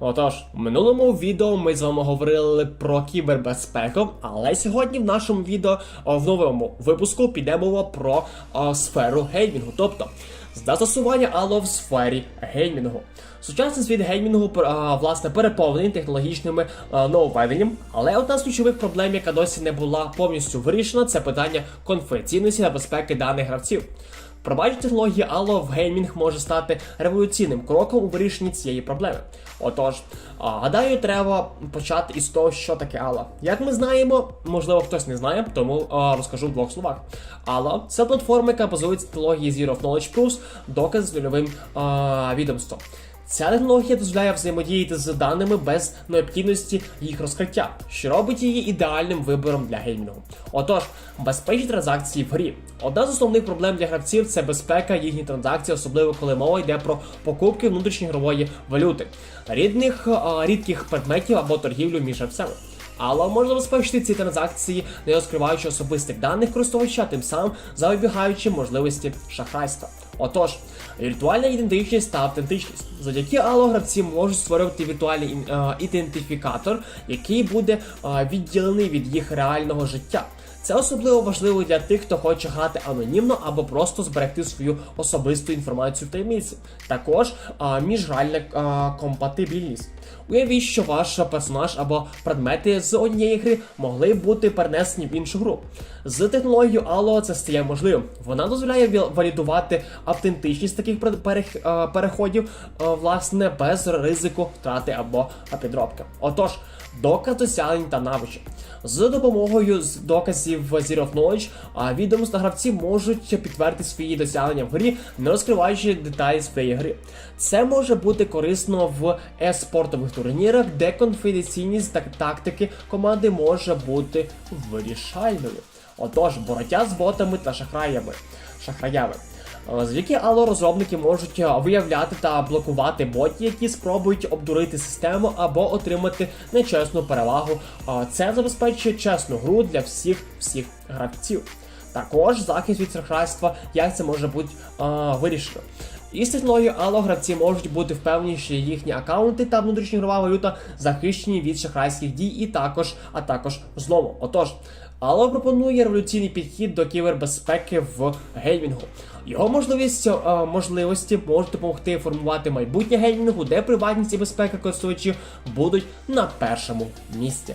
Отож, в минулому відео ми з вами говорили про кібербезпеку, але сьогодні в нашому відео в новому випуску піде мова про о, сферу геймінгу, тобто застосування ало в сфері геймінгу. Сучасний світ геймінгу власне переповнений технологічними а, нововведеннями, але одна з ключових проблем, яка досі не була повністю вирішена, це питання конфіденційності та безпеки даних гравців. Впровадження технології Allo в геймінг може стати революційним кроком у вирішенні цієї проблеми. Отож, гадаю, треба почати із того, що таке Allo. Як ми знаємо, можливо, хтось не знає, тому розкажу в двох словах. Allo – це платформа, яка базується на технології Zero of Knowledge Plus, доказ з нульовим відомством. Ця технологія дозволяє взаємодіяти з даними без необхідності їх розкриття, що робить її ідеальним вибором для геймінгу. Отож, безпечні транзакції в грі. Одна з основних проблем для гравців це безпека їхніх транзакцій, особливо коли мова йде про покупки внутрішньої валюти, рідних рідких предметів або торгівлю між гравцями. Але можна розповісти ці транзакції, не розкриваючи особистих даних користувача, тим самим запобігаючи можливості шахрайства. Отож, віртуальна ідентичність та автентичність. Завдяки Allo гравці можуть створювати віртуальний е, ідентифікатор, який буде е, відділений від їх реального життя. Це особливо важливо для тих, хто хоче грати анонімно або просто зберегти свою особисту інформацію в таємниці. Також а, міжгральна а, компатибільність. Уявіть, що ваш персонаж або предмети з однієї гри могли бути перенесені в іншу гру. З технологією Allo це стає можливим. Вона дозволяє валідувати автентичність таких переходів, власне, без ризику втрати або підробки. Отож, доказ досягнень та навичок. З допомогою з доказів Zero of Knowledge а, відомства гравці можуть підтвердити свої досягнення в грі, не розкриваючи деталі своєї гри. Це може бути корисно в е-спортових турнірах, де конфіденційність та тактики команди може бути вирішальною. Отож, боротьба з ботами та шахраями. шахраями. Е, Завдяки Ало розробники можуть е, виявляти та блокувати боті, які спробують обдурити систему або отримати нечесну перевагу. Е, Це забезпечує чесну гру для всіх всіх гравців. Також захист від страхрайства, як це може бути вирішено. Із технологією Allo гравці можуть бути впевнені, що їхні аккаунти та внутрішньогрова валюта захищені від шахрайських дій і також, а також злому. Отож, Allo пропонує революційний підхід до кібербезпеки в геймінгу. Його можливість, е, можливості можуть допомогти формувати майбутнє геймінгу, де приватність і безпека користувачів будуть на першому місці.